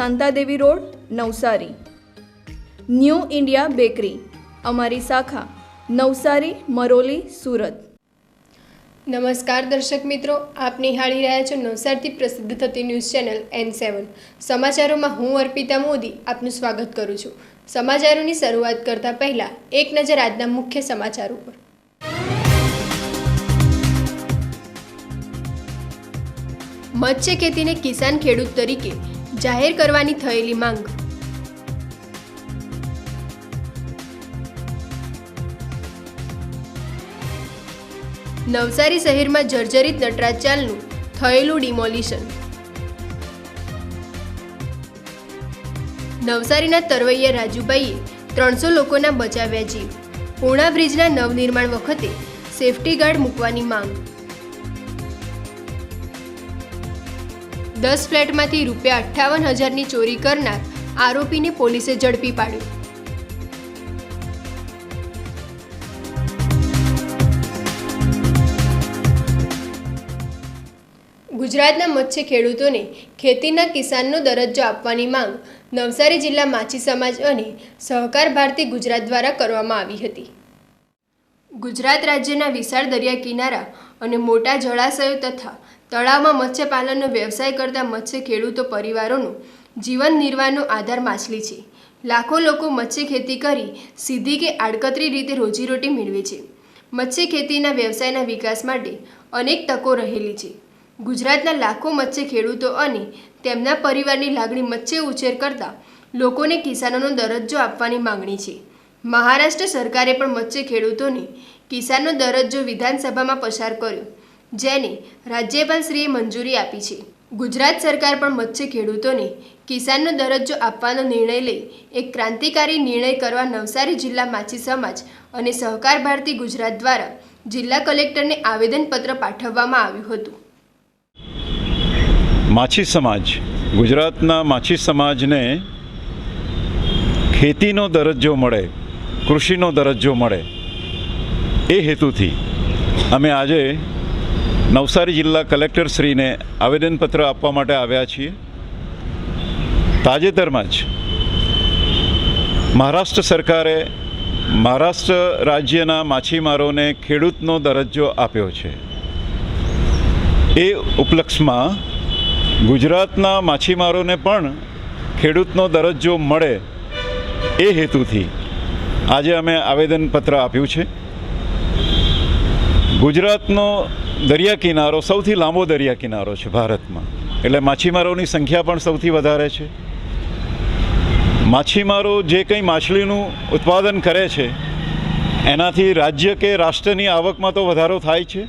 Shantadevi road, Navsari. New India bakery, અમારી શાખા, નવસારી, મરોલી, સુરત. નમસ્કાર દર્શક મિત્રો, આપ નિહાળી રહ્યા છો નવસારથી પ્રસિદ્ધ થતી ન્યૂઝ ચેનલ એન સેવન સમાચારોમાં હું અર્પિતા મોદી આપનું સ્વાગત કરું છું. સમાચારોની શરૂઆત કરતા પહેલા એક નજર આજના મુખ્ય સમાચાર ઉપર. મત્સ્ય ખેતીને કિસાન ખેડૂત તરીકે જાહેર કરવાની થયેલી માંગ. નવસારી શહેરમાં જર્જરિત નટરાજ ચાલનું થયેલું ડિમોલિશન. નવસારીના તરવૈયા રાજુભાઈએ ત્રણસો લોકોના બચાવ્યા જીવ. પૂર્ણા બ્રિજના નવનિર્માણ વખતે સેફટી ગાર્ડ મૂકવાની માંગ. દસ ફ્લેટમાંથી રૂપિયા અઠ્ઠાવન હજારની ચોરી કરનાર આરોપીને પોલીસે ઝડપી પાડ્યો. ગુજરાતના મત્સ્ય ખેડૂતોને ખેતીના કિસાનનો દરજ્જો આપવાની માંગ નવસારી જિલ્લા માછી સમાજ અને સહકાર ભારતી ગુજરાત દ્વારા કરવામાં આવી હતી. ગુજરાત રાજ્યના વિશાળ દરિયા કિનારા અને મોટા જળાશયો તથા તળાવમાં મત્સ્યપાલનનો વ્યવસાય કરતા મત્સ્ય ખેડૂતો પરિવારોનું જીવન નિર્વાહનો આધાર માછલી છે. લાખો લોકો મત્સ્ય ખેતી કરી સીધી કે આડકતરી રીતે રોજીરોટી મેળવે છે. મત્સ્ય ખેતીના વ્યવસાયના વિકાસ માટે અનેક તકો રહેલી છે. ગુજરાતના લાખો મત્સ્ય ખેડૂતો અને તેમના પરિવારની લાગણી મત્સ્ય ઉછેર કરતા લોકોને કિસાનોનો દરજ્જો આપવાની માંગણી છે. મહારાષ્ટ્ર સરકારે પણ મત્સ્ય ખેડૂતોને કિસાનનો દરજ્જો વિધાનસભામાં પસાર કર્યો, જેને રાજ્યપાલશ્રીએ મંજૂરી આપી છે. ગુજરાત સરકાર પણ મત્સ્ય ખેડૂતોને કિસાનનો દરજ્જો આપવાનો નિર્ણય લઈ એક ક્રાંતિકારી નિર્ણય કરવા નવસારી જિલ્લા માછી સમાજ અને સહકાર ભારતી ગુજરાત દ્વારા જિલ્લા કલેક્ટરને આવેદનપત્ર પાઠવવામાં આવ્યું હતું. માછી સમાજ, ગુજરાતના માછી સમાજને ખેતીનો દરજ્જો મળે, કૃષિનો દરજ્જો મળે એ હેતુથી અમે આજે નવસારી જિલ્લા કલેક્ટરશ્રીને આવેદનપત્ર આપવા માટે આવ્યા છીએ. તાજેતરમાં જ મહારાષ્ટ્ર સરકારે મહારાષ્ટ્ર રાજ્યના માછીમારોને ખેડૂતનો દરજ્જો આપ્યો છે. એ ઉપલક્ષમાં ગુજરાતના માછીમારોને પણ ખેડૂતનો દરજ્જો મળે એ હેતુથી આજે અમે આવેદનપત્ર આપ્યું છે. ગુજરાતનો દરિયા કિનારો સૌથી લાંબો દરિયા કિનારો છે ભારતમાં. એટલે માછીમારોની સંખ્યા પણ સૌથી વધારે છે. માછીમારો જે કંઈ માછલીનું ઉત્પાદન કરે છે, એનાથી રાજ્ય કે રાષ્ટ્રની આવકમાં તો વધારો થાય છે,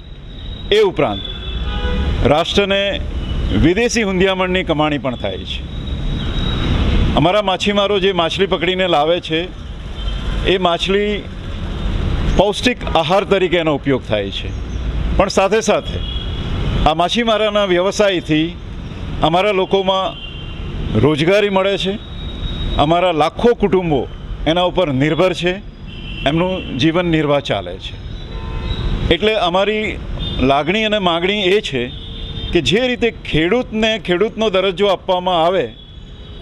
એ ઉપરાંત રાષ્ટ્રને વિદેશી હુંડિયામણની કમાણી પણ થાય છે. અમારા માછીમારો જે માછલી પકડીને લાવે છે, એ માછલી પૌષ્ટિક આહાર તરીકે એનો ઉપયોગ થાય છે. પણ સાથે સાથે આ માછીમારાના વ્યવસાયથી અમારા લોકોમાં રોજગારી મળે છે. અમારા લાખો કુટુંબો એના ઉપર નિર્ભર છે. એમનું જીવન નિર્વાહ ચાલે છે. એટલે અમારી લાગણી અને માગણી એ છે કે જે રીતે ખેડૂતને ખેડૂતનો દરજ્જો આપવામાં આવે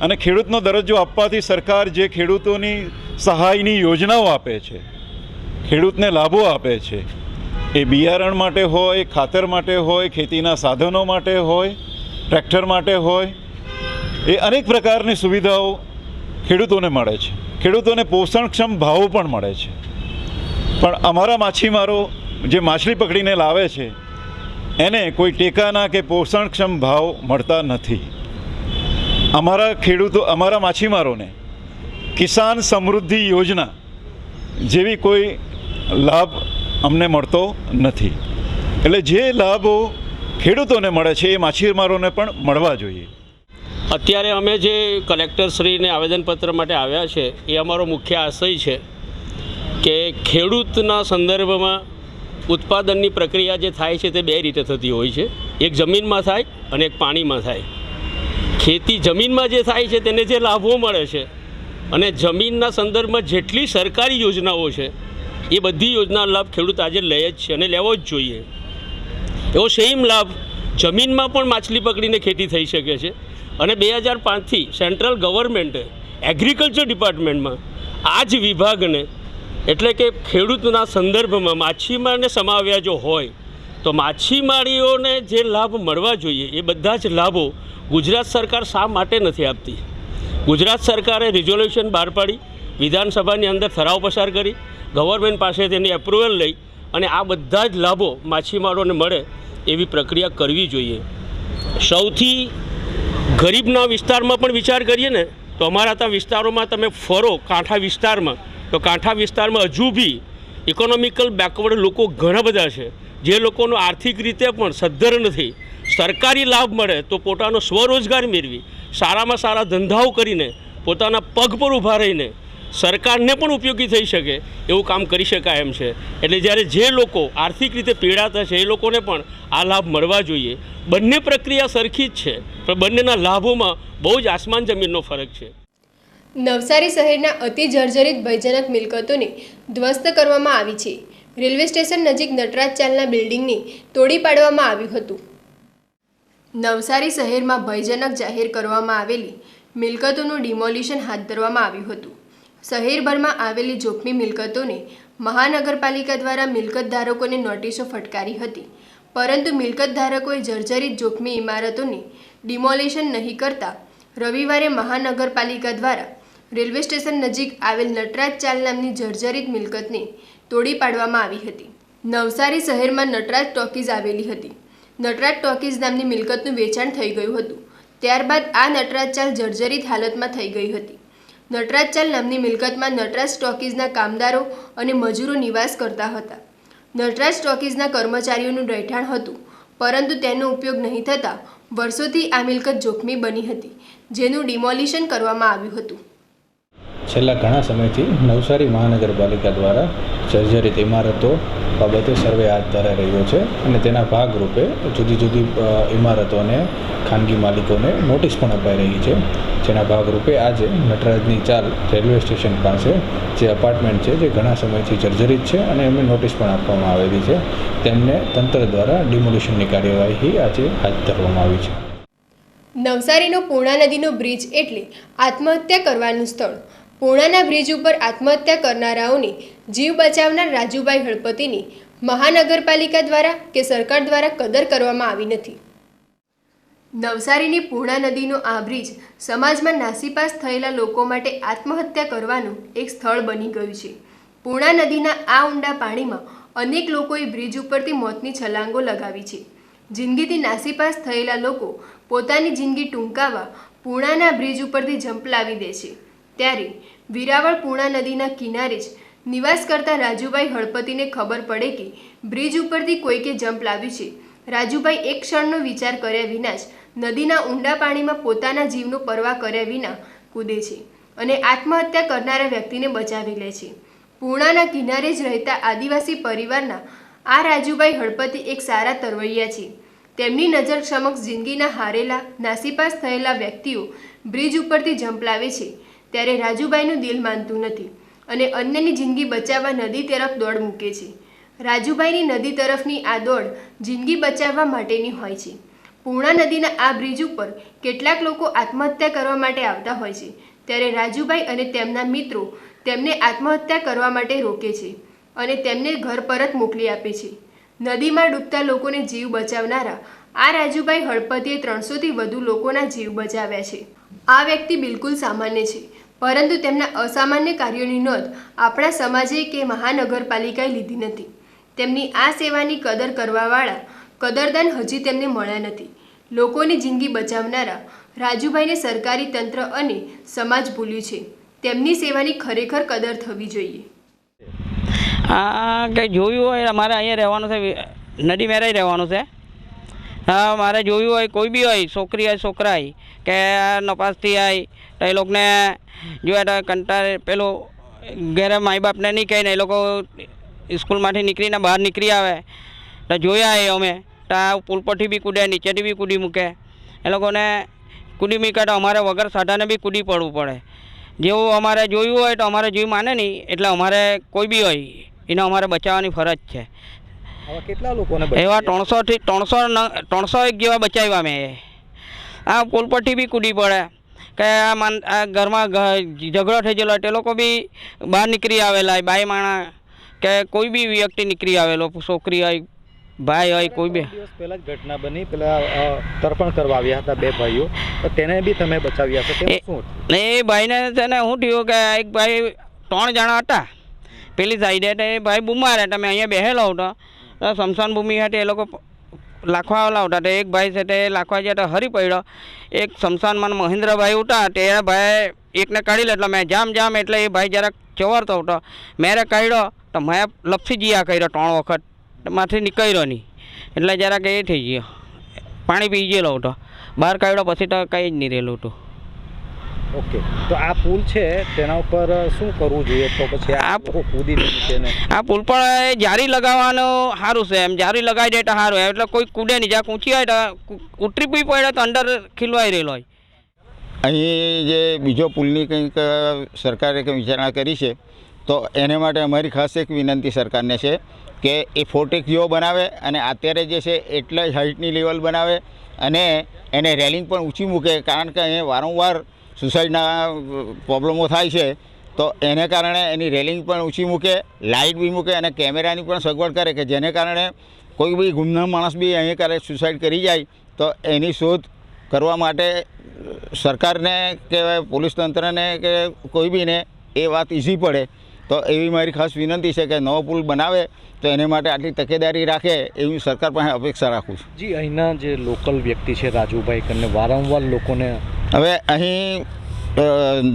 અને ખેડૂતનો દરજ્જો આપવાથી સરકાર જે ખેડૂતોની સહાયની યોજનાઓ આપે છે ખેડૂતને લાભો આપે છે. એ બિયારણ માટે હોય, ખાતર માટે હોય, ખેતીના સાધનો માટે હોય, ટ્રેક્ટર માટે હોય, એ અનેક પ્રકારની સુવિધાઓ ખેડૂતોને મળે છે. ખેડૂતોને પોષણક્ષમ ભાવો પણ મળે છે. પણ અમારા માછીમારો જે માછલી પકડીને લાવે છે, એને કોઈ ટેકાના કે પોષણક્ષમ ભાવ મળતા નથી. અમારા ખેડૂતો, અમારા માછીમારોને કિસાન સમૃદ્ધિ યોજના જેવી કોઈ લાભ અમને મળતો નથી. એટલે જે લાભો ખેડૂતોને મળે છે એ માછીમારોને પણ મળવા જોઈએ. અત્યારે અમે જે કલેક્ટરશ્રીને આવેદનપત્ર માટે આવ્યા છે, એ અમારો મુખ્ય આશય છે કે ખેડૂતના સંદર્ભમાં ઉત્પાદનની પ્રક્રિયા જે થાય છે, તે બે રીતે થતી હોય છે. એક જમીનમાં થાય અને એક પાણીમાં થાય. ખેતી જમીનમાં જે થાય છે, તેને જે લાભો મળે છે અને જમીનના સંદર્ભમાં જેટલી સરકારી યોજનાઓ છે એ બધી યોજનાનો લાભ ખેડૂત આજે લે જ છે અને લેવો જ જોઈએ. એવો સેમ લાભ જમીનમાં પણ માછલી પકડીને ખેતી થઈ શકે છે અને બે હજાર પાંચથી સેન્ટ્રલ ગવર્મેન્ટે એગ્રીકલ્ચર ડિપાર્ટમેન્ટમાં આ જ વિભાગને એટલે કે ખેડૂતના સંદર્ભમાં માછીમારને સમાવ્યા જો હોય, તો માછીમારીઓને જે લાભ મળવા જોઈએ એ બધા જ લાભો ગુજરાત સરકાર શા માટે નથી આપતી? ગુજરાત સરકારે રિઝોલ્યુશન બહાર પાડી, વિધાનસભાની અંદર ઠરાવ પસાર કરી ગવર્મેન્ટ પાસે તેની એપ્રુવલ લઈ અને આ બધા જ લાભો માછીમારોને મળે એવી પ્રક્રિયા કરવી જોઈએ. સૌથી ગરીબના વિસ્તારમાં પણ વિચાર કરીએ ને, તો અમારા ત્યાં વિસ્તારોમાં તમે ફરો કાંઠા વિસ્તારમાં, તો કાંઠા વિસ્તારમાં હજુ બી ઇકોનોમિકલ બેકવર્ડ લોકો ઘણા બધા છે. જે લોકોનો આર્થિક રીતે પણ સદ્ધર નથી. સરકારી લાભ મળે તો પોતાનો સ્વરોજગાર મેળવી, સારામાં સારા ધંધાઓ કરીને પોતાના પગ પર ઊભા રહીને સરકારને પણ ઉપયોગી થઈ શકે, એવું કામ કરી શકાય એમ છે. એટલે જ્યારે જે લોકો આર્થિક રીતે પીડાતા છે, એ લોકોને પણ આ લાભ મળવા જોઈએ. બંને પ્રક્રિયા સરખી જ છે, પણ બંનેના લાભોમાં બહુ જ આસમાન જમીનનો ફરક છે. નવસારી શહેરના અતિ જર્જરિત ભયજનક મિલકતોને ધ્વસ્ત કરવામાં આવી છે. રેલવે સ્ટેશન નજીક નટરાજ ચાલના બિલ્ડિંગને તોડી પાડવામાં આવ્યું હતું. નવસારી શહેરમાં ભયજનક જાહેર કરવામાં આવેલી મિલકતોનું ડિમોલિશન હાથ ધરવામાં આવ્યું હતું. શહેરભરમાં આવેલી જોખમી મિલકતોને મહાનગરપાલિકા દ્વારા મિલકત ધારકોને નોટિસો ફટકારી હતી. પરંતુ મિલકત ધારકોએ જર્જરિત જોખમી ઇમારતોને ડિમોલિશન નહીં કરતા રવિવારે મહાનગરપાલિકા દ્વારા રેલવે સ્ટેશન નજીક આવેલ નટરાજ ચાલ નામની જર્જરિત મિલકતને તોડી પાડવામાં આવી હતી. નવસારી શહેરમાં નટરાજ ટોકીઝ આવેલી હતી. નટરાજ ટોકીઝ નામની મિલકતનું વેચાણ થઈ ગયું હતું. ત્યારબાદ આ નટરાજ ચાલ જર્જરિત હાલતમાં થઈ ગઈ હતી. નટરાજ ચાલ નામની મિલકતમાં નટરાજ ટોકીઝના કામદારો અને મજૂરો નિવાસ કરતા હતા. નટરાજ ટોકીઝના કર્મચારીઓનું રહેઠાણ હતું, પરંતુ તેનો ઉપયોગ નહીં થતાં વર્ષોથી આ મિલકત જોખમી બની હતી, જેનું ડિમોલિશન કરવામાં આવ્યું હતું. છેલ્લા ઘણા સમયથી નવસારી મહાનગરપાલિકા દ્વારા જર્જરિત ઇમારતો બાબતે સર્વે હાથ ધરાઈ રહ્યો છે અને તેના ભાગરૂપે જુદી જુદી ઇમારતોને ખાનગી માલિકોને નોટિસ પણ અપાઈ રહી છે. જેના ભાગરૂપે આજે નટરાજની ચાલ રેલવે સ્ટેશન પાસે જે અપાર્ટમેન્ટ છે, જે ઘણા સમયથી જર્જરિત છે અને એમને નોટિસ પણ આપવામાં આવેલી છે, તેમને તંત્ર દ્વારા ડિમોલિશનની કાર્યવાહી આજે હાથ ધરવામાં આવી છે. નવસારીનો પૂર્ણા નદીનો બ્રિજ એટલે આત્મહત્યા કરવાનું સ્થળ. પૂર્ણાના બ્રિજ ઉપર આત્મહત્યા કરનારાઓને જીવ બચાવનાર રાજુભાઈ હળપતિની મહાનગરપાલિકા દ્વારા કે સરકાર દ્વારા કદર કરવામાં આવી નથી. નવસારીની પૂર્ણા નદીનો આ બ્રિજ સમાજમાં નાસીપાસ થયેલા લોકો માટે આત્મહત્યા કરવાનું એક સ્થળ બની ગયું છે. પૂર્ણા નદીના આ ઊંડા પાણીમાં અનેક લોકોએ બ્રિજ ઉપરથી મોતની છલાંગો લગાવી છે. જિંદગીથી નાસીપાસ થયેલા લોકો પોતાની જિંદગી ટૂંકાવા પૂર્ણાના બ્રિજ ઉપરથી જંપ લાવી દે છે. ત્યારે વિરાવળ પૂર્ણા નદીના કિનારે જ નિવાસ કરતા રાજુભાઈ હળપતિને ખબર પડે કે બ્રિજ ઉપરથી કોઈકે જંપ લાવ્યું છે. રાજુભાઈ એક ક્ષણનો વિચાર કર્યા વિના જ નદીના ઊંડા પાણીમાં પોતાના જીવનો પરવા કર્યા વિના કૂદે છે અને આત્મહત્યા કરનારા વ્યક્તિને બચાવી લે છે. પૂર્ણાના કિનારે જ રહેતા આદિવાસી પરિવારના આ રાજુભાઈ હળપતિ એક સારા તરવૈયા છે. તેમની નજર સમક્ષ જિંદગીના હારેલા, નાસીપાસ થયેલા વ્યક્તિઓ બ્રિજ ઉપરથી જંપ લાવે છે. ત્યારે રાજુભાઈનું દિલ માનતું નથી અને અન્યની જિંદગી બચાવવા નદી તરફ દોડ મૂકે છે. રાજુભાઈની નદી તરફની આ દોડ જિંદગી બચાવવા માટેની હોય છે. પૂર્ણા નદીના આ બ્રિજ ઉપર કેટલાક લોકો આત્મહત્યા કરવા માટે આવતા હોય છે. ત્યારે રાજુભાઈ અને તેમના મિત્રો તેમને આત્મહત્યા કરવા માટે રોકે છે અને તેમને ઘર પરત મોકલી આપે છે. નદીમાં ડૂબતા લોકોને જીવ બચાવનારા આ રાજુભાઈ હળપતિએ ત્રણસોથી વધુ લોકોના જીવ બચાવ્યા છે. આ વ્યક્તિ બિલકુલ સામાન્ય છે. પરંતુ તેમના અસામાન્ય કાર્યોની નોંધ આપણા સમાજે કે મહાનગરપાલિકાએ લીધી નથી. તેમની આ સેવાની કદર કરવાવાળા કદરદાન હજી તેમને મળ્યા નથી. લોકોની જિંદગી બચાવનારા રાજુભાઈને સરકારી તંત્ર અને સમાજ ભૂલ્યું છે. તેમની સેવાની ખરેખર કદર થવી જોઈએ. આ કંઈ જોયું હોય, અમારે અહીંયા રહેવાનું છે, નદી મેરાઈ રહેવાનું છે. હા, મારે જોયું હોય, કોઈ બી હોય, છોકરી હોય છોકરા હોય કે નપાસથી હોય તો એ લોકોને જોયા તો કંટાળ, પેલું ઘરે માઈ બાપને નહીં કહે ને એ લોકો સ્કૂલમાંથી નીકળીને બહાર નીકળી આવે, તો જોયા એ અમે, તો આ પુલ પરથી બી કૂદે, નીચેથી બી કૂદી મૂકે. એ લોકોને કૂદી મૂકે, તો અમારે વગર સાધાને બી કૂદી પડવું પડે. જેવું અમારે જોયું હોય, તો અમારે જોયું માને નહીં, એટલે અમારે કોઈ બી હોય, એને અમારે બચાવવાની ફરજ છે. આવા કેટલા લોકોને એવા ત્રણસોથી ત્રણસો ત્રણસો એક જેવા બચાવ્યા મેં. આ પુલ પરથી બી કૂદી પડે. કે આ માન આ ઘરમાં ઝઘડો થઈ ગયેલો તે લોકો બી બહાર નીકળી આવેલા બાઈ માણા. કે કોઈ બી વ્યક્તિ નીકળી આવેલો છોકરી હોય ભાઈ હોય કોઈ બી. દિવસ પહેલા જ ઘટના બની. પેલા તર્પણ કરવા આવ્યા હતા બે ભાઈઓ. તો તેને બી તમે બચાવ્યા હતા? ને એ ભાઈને છે ને શું થયું કે એક ભાઈ ત્રણ જણા હતા. પેલી સાઈડે તો એ ભાઈ બુમાર હતા મેં અહીંયા બેહેલો હતો સ્મશાન ભૂમિ હતી એ લોકો લાખવા આવેલા હતા. એક ભાઈ છે તે લાખવા ગયા હરી પડ્યો. એક સ્મશાનમાં મહેન્દ્રભાઈ ઉઠા તે ભાઈ એકને કાઢી લે એટલે મેં જામ જામ એટલે એ ભાઈ જરાક ચવરતો હતો. મેરે કાઢ્યો તો મેં લપસી જીયા કર્યો ત્રણ વખત. માથે નીકળ્યો નહીં. એટલે જરાક એ થઈ ગયો. પાણી પી ગયેલો હતો. બહાર કાઢ્યો, પછી તો કંઈ જ નહીં રહેલું હતું. ઓકે. તો આ પુલ છે તેના ઉપર શું કરવું જોઈએ? તો પછી આ કૂદી છે ને આ પુલ પણ એ જારી લગાવવાનું સારું છે. એમ જારી લગાવી દે તો સારું. એટલે કોઈ કૂદે નહીં. જ્યાં કૂંચી હોય તો ઉતરી બી પડે તો અંદર ખીલવાઈ રહેલો હોય. અહીં જે બીજો પુલની કંઈક સરકારે કંઈ વિચારણા કરી છે તો એને માટે અમારી ખાસ એક વિનંતી સરકારને છે કે એ ફોર્ટેક જેવો બનાવે અને અત્યારે જે છે એટલા જ હાઇટની લેવલ બનાવે અને એને રેલિંગ પણ ઊંચી મૂકે. કારણ કે અહીં વારંવાર સુસાઇડના પ્રોબ્લેમો થાય છે, તો એને કારણે એની રેલિંગ પણ ઊંચી મૂકે, લાઇટ બી મૂકે અને કેમેરાની પણ સગવડ કરે કે જેને કારણે કોઈ બી ગુમનામ માણસ બી અહીં કરે સુસાઇડ કરી જાય, તો એની શોધ કરવા માટે સરકારને કે પોલીસ તંત્રને કે કોઈ બીને એ વાત ઇઝી પડે. તો એવી મારી ખાસ વિનંતી છે કે નવો પુલ બનાવે તો એને માટે આટલી તકેદારી રાખે એવી સરકાર પાસે અપેક્ષા રાખું છું. જી અહીંના જે લોકલ વ્યક્તિ છે રાજુભાઈ કરીને વારંવાર લોકોને હવે અહીં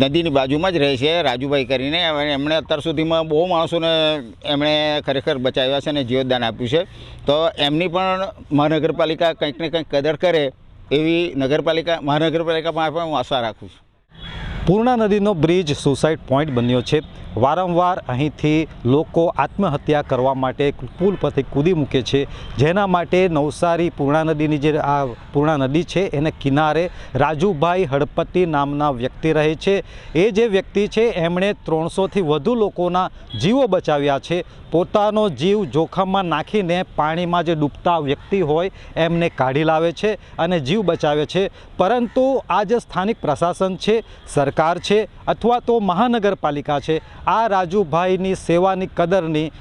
નદીની બાજુમાં જ રહે છે રાજુભાઈ કરીને. એમણે અત્યાર સુધીમાં બહુ માણસોને એમણે ખરેખર બચાવ્યા છે અને જીવતદાન આપ્યું છે. તો એમની પણ મહાનગરપાલિકા કંઈક ને કંઈક કદર કરે એવી નગરપાલિકા મહાનગરપાલિકા પાસે પણ હું આશા રાખું છું. પૂર્ણા નદીનો બ્રિજ સુસાઇડ પોઈન્ટ બન્યો છે. વારંવાર અહીંથી લોકો આત્મહત્યા કરવા માટે પુલ પરથી કૂદી મૂકે છે. જેના માટે નવસારી પૂર્ણા નદીની જે આ પૂર્ણા નદી છે, એને કિનારે રાજુભાઈ હળપતિ નામના વ્યક્તિ રહે છે. એ જે વ્યક્તિ છે, એમણે ત્રણસોથી વધુ લોકોના જીવો બચાવ્યા છે. પોતાનો જીવ જોખમમાં નાખીને પાણીમાં જે ડૂબતા વ્યક્તિ હોય એમને કાઢી લાવે છે અને જીવ બચાવે છે. પરંતુ આ જે સ્થાનિક પ્રશાસન છે, સરકાર છે અથવા તો મહાનગરપાલિકા છે, આ રાજુભાઈની સેવાની કદરની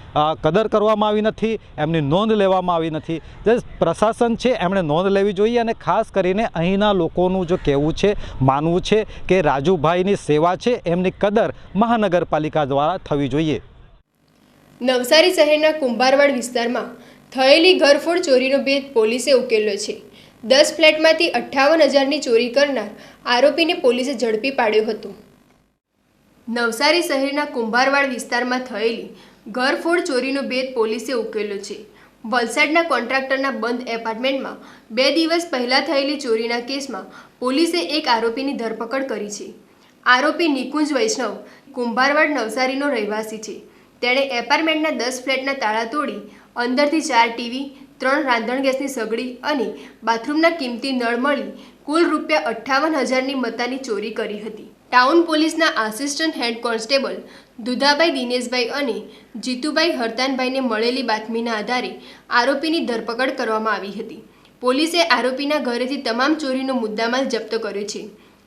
કદર કરવામાં આવી નથી, એમની નોંધ લેવામાં આવી નથી. જે પ્રશાસન છે એમણે નોંધ લેવી જોઈએ અને ખાસ કરીને અહીંના લોકોનું જો કહેવું છે, માનવું છે કે રાજુભાઈની સેવા છે, એમની કદર મહાનગરપાલિકા દ્વારા થવી જોઈએ. નવસારી શહેરના કુંભારવાડ વિસ્તારમાં થયેલી ઘરફોડ ચોરીનો ભેદ પોલીસે ઉકેલ્યો છે. દસ ફ્લેટમાંથી અઠ્ઠાવન હજારની ચોરી કરનાર આરોપીને પોલીસે ઝડપી પાડ્યો હતો. નવસારી શહેરના કુંભારવાડ વિસ્તારમાં થયેલી ઘરફોડ ચોરીનો ભેદ પોલીસે ઉકેલ્યો છે. વલસાડના કોન્ટ્રાક્ટરના બંધ એપાર્ટમેન્ટમાં બે દિવસ પહેલાં થયેલી ચોરીના કેસમાં પોલીસે એક આરોપીની ધરપકડ કરી છે. આરોપી નિકુંજ વૈષ્ણવ કુંભારવાડ નવસારીનો રહેવાસી છે. તેણે એપાર્ટમેન્ટના દસ ફ્લેટના તાળા તોડી, અંદરથી ચાર ટીવી, ત્રણ રાંધણ ગેસની સગડી અને બાથરૂમના કિંમતી નળ મળી કુલ રૂપિયા અઠ્ઠાવન હજારની મતાની ચોરી કરી હતી. ટાઉન પોલીસના assistant head constable Dudhabhai Dineshbhai અને જીતુભાઈ હરતાનભાઈને મળેલી બાતમીના આધારે આરોપીની ધરપકડ કરવામાં આવી હતી. પોલીસે આરોપીના ઘરેથી તમામ ચોરીનો મુદ્દામાલ જપ્ત કર્યો છે.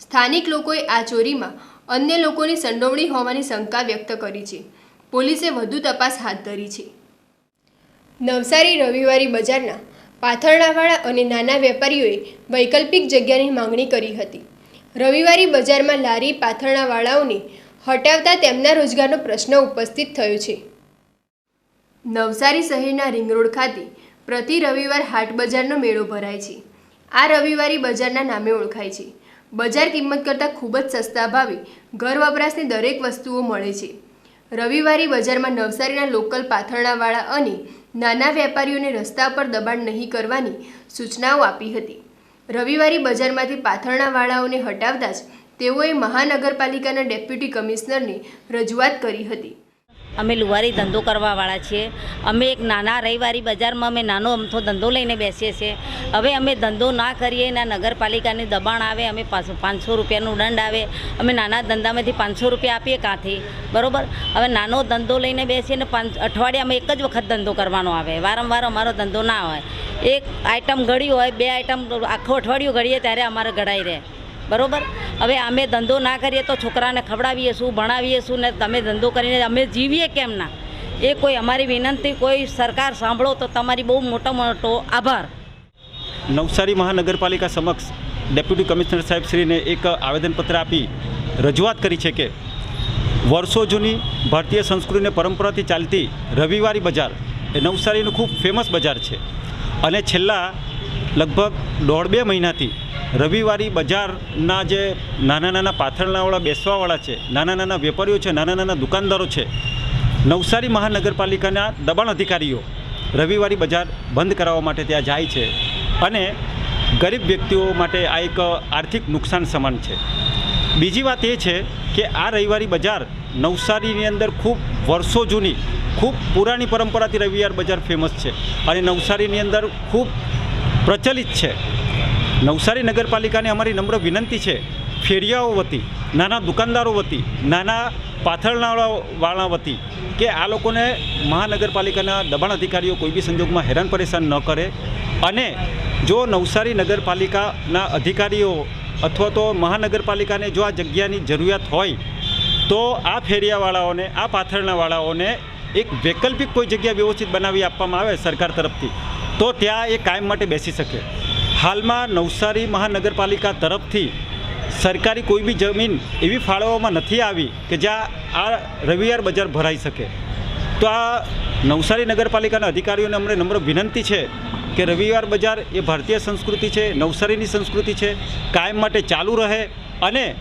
સ્થાનિક લોકોએ આ ચોરીમાં અન્ય લોકોની સંડોવણી હોવાની શંકા વ્યક્ત કરી છે. પોલીસે વધુ તપાસ હાથ ધરી છે. નવસારી રવિવારી બજારના પાથરણાવાળા અને નાના વેપારીઓએ વૈકલ્પિક જગ્યાની માંગણી કરી હતી. રવિવારી બજારમાં લારી પાથરણાવાળાઓને હટાવતા તેમના રોજગારનો પ્રશ્ન ઉપસ્થિત થયો છે. નવસારી શહેરના રિંગ રોડ ખાતે પ્રતિ રવિવાર હાટ બજારનો મેળો ભરાય છે. આ રવિવારી બજારના નામે ઓળખાય છે. બજાર કિંમત કરતાં ખૂબ જ સસ્તા ભાવે ઘર વપરાશની દરેક વસ્તુઓ મળે છે. રવિવારી બજારમાં નવસારીના લોકલ પાથરણાવાળા અને નાના વેપારીઓને રસ્તા પર દબાણ નહીં કરવાની સૂચનાઓ આપી હતી. રવિવારે બજારમાંથી પાથરણાવાળાઓને હટાવતા જ તેઓએ મહાનગરપાલિકાના ડેપ્યુટી કમિશનરને રજૂઆત કરી હતી. અમે લુવારી ધંધો કરવાવાળા છીએ. અમે એક નાના રવિવારી બજારમાં અમે નાનો અમથો ધંધો લઈને બેસીએ છીએ. હવે અમે ધંધો ના કરીએ ને નગરપાલિકાને દબાણ આવે, અમે પાંચસો રૂપિયાનું દંડ આવે. અમે નાના ધંધામાંથી પાંચસો રૂપિયા આપીએ કાંથી. બરોબર? હવે નાનો ધંધો લઈને બેસીએ ને પાંચ, અઠવાડિયામાં એક જ વખત ધંધો કરવાનો આવે. વારંવાર અમારો ધંધો ના હોય. એક આઈટમ ઘડી હોય, બે આઈટમ આખું અઠવાડિયું ઘડીએ ત્યારે અમારે ઘડાઈ રહે. બરોબર? હવે અમે ધંધો ના કરીએ તો છોકરાને ખવડાવીએ શું, ભણાવીએ શું, ને તમે ધંધો કરીને અમે જીવીએ કેમ ના? એ કોઈ અમારી વિનંતી, કોઈ સરકાર સાંભળો તો તમારી બહુ મોટો મોટો આભાર. નવસારી મહાનગરપાલિકા સમક્ષ ડેપ્યુટી કમિશનર સાહેબશ્રીને એક આવેદનપત્ર આપી રજૂઆત કરી છે કે વર્ષો જૂની ભારતીય સંસ્કૃતિને પરંપરાથી ચાલતી રવિવારી બજાર એ નવસારીનું ખૂબ ફેમસ બજાર છે. અને છેલ્લા લગભગ દોઢ બે મહિનાથી રવિવારી બજારના જે નાના નાના પાથરણાવાળા, બેસવાવાળા છે, નાના નાના વેપારીઓ છે, નાના નાના દુકાનદારો છે, નવસારી મહાનગરપાલિકાના દબાણ અધિકારીઓ રવિવારી બજાર બંધ કરાવવા માટે ત્યાં જાય છે અને ગરીબ વ્યક્તિઓ માટે આ એક આર્થિક નુકસાન સમાન છે. બીજી વાત એ છે કે આ રવિવારી બજાર નવસારીની અંદર ખૂબ વર્ષો જૂની, ખૂબ પુરાણી પરંપરાથી રવિવાર બજાર ફેમસ છે અને નવસારીની અંદર ખૂબ પ્રચલિત છે. નવસારી નગરપાલિકાને અમારી નમ્ર વિનંતી છે, ફેરિયાઓ વતી, નાના દુકાનદારો વતી, નાના પાથરણાવાળા વતી, કે આ લોકોને મહાનગરપાલિકાના દબાણ અધિકારીઓ કોઈ બી સંજોગમાં હેરાન પરેશાન ન કરે. અને જો નવસારી નગરપાલિકાના અધિકારીઓ અથવા તો મહાનગરપાલિકાને જો આ જગ્યાની જરૂરિયાત હોય, તો આ ફેરિયાવાળાઓને, આ પાથરણાવાળાઓને એક વૈકલ્પિક કોઈ જગ્યા વ્યવસ્થિત બનાવી આપવામાં આવે સરકાર તરફથી. તો ત્યાં એ કાયમ માટે બેસી શકે. હાલમાં નવસારી મહાનગરપાલિકા તરફથી સરકારી કોઈ બી જમીન એવી ફાળવવામાં નથી આવી કે જ્યાં આ રવિવાર બજાર ભરાઈ શકે. તો આ નવસારી નગરપાલિકાના અધિકારીઓને અમને નમ્ર વિનંતી છે કે રવિવાર બજાર એ ભારતીય સંસ્કૃતિ છે, નવસારીની સંસ્કૃતિ છે, કાયમ માટે ચાલુ રહે અને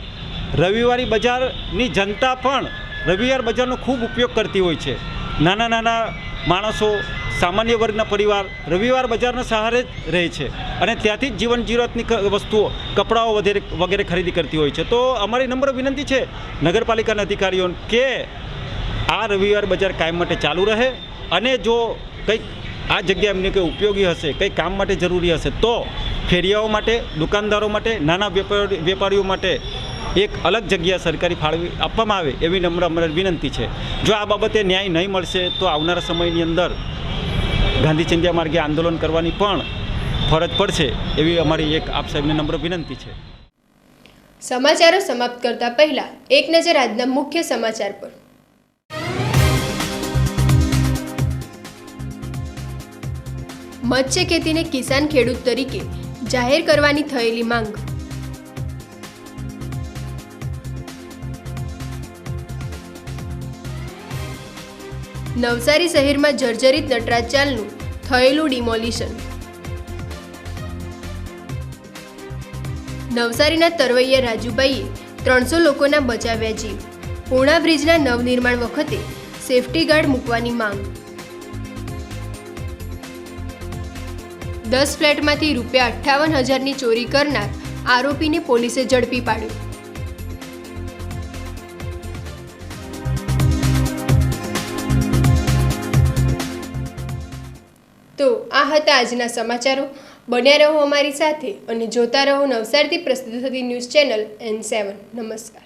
રવિવારી બજારની જનતા પણ રવિવાર બજારનો ખૂબ ઉપયોગ કરતી હોય છે. નાના નાના માણસો સામાન્ય વર્ગના પરિવાર રવિવાર બજારના સહારે જ રહે છે અને ત્યાંથી જ જીવન જરૂરિયાતની વસ્તુઓ, કપડાઓ વગેરે વગેરે ખરીદી કરતી હોય છે. તો અમારી નમ્ર વિનંતી છે નગરપાલિકાના અધિકારીઓને કે આ રવિવાર બજાર કાયમ માટે ચાલુ રહે અને જો કંઈક આ જગ્યા એમને કંઈ ઉપયોગી હશે, કંઈ કામ માટે જરૂરી હશે, તો ફેરિયાઓ માટે, દુકાનદારો માટે, નાના વેપારી, વેપારીઓ માટે એક અલગ જગ્યા સરકારી ફાળવી આપવામાં આવે એવી નમ્ર, અમારી વિનંતી છે. જો આ બાબતે ન્યાય નહીં મળશે, તો આવનારા સમયની અંદર ગાંધી ચંદ્યા માર્ગે આંદોલન કરવાની પણ ફરજ પડશે એવી અમારી એક આપ સાહેબને નમ્ર વિનંતી છે. સમાચારો સમાપ્ત કરતા પહેલા એક નજર આજના મુખ્ય સમાચાર પર. મત્સ્ય ખેતીને કિસાન ખેડૂત તરીકે જાહેર કરવાની થયેલી માંગ. નવસારી શહેરમાં જર્જરિત નટરાજ ચાલનું થયેલું ડિમોલિશન. નવસારીના તરવૈયા રાજુભાઈએ ત્રણસો લોકોના બચાવ્યા જીવ. પૂર્ણા બ્રિજના નવનિર્માણ વખતે સેફટી ગાર્ડ મૂકવાની માંગ. દસ ફ્લેટમાંથી રૂપિયા અઠ્ઠાવન હજારની ચોરી કરનાર આરોપીને પોલીસે ઝડપી પાડ્યો. આ હતા આજના સમાચારો. બન્યા રહો અમારી સાથે અને જોતા રહો નવસારીથી પ્રસિદ્ધ થતી ન્યૂઝ ચેનલ એન સેવન. નમસ્કાર.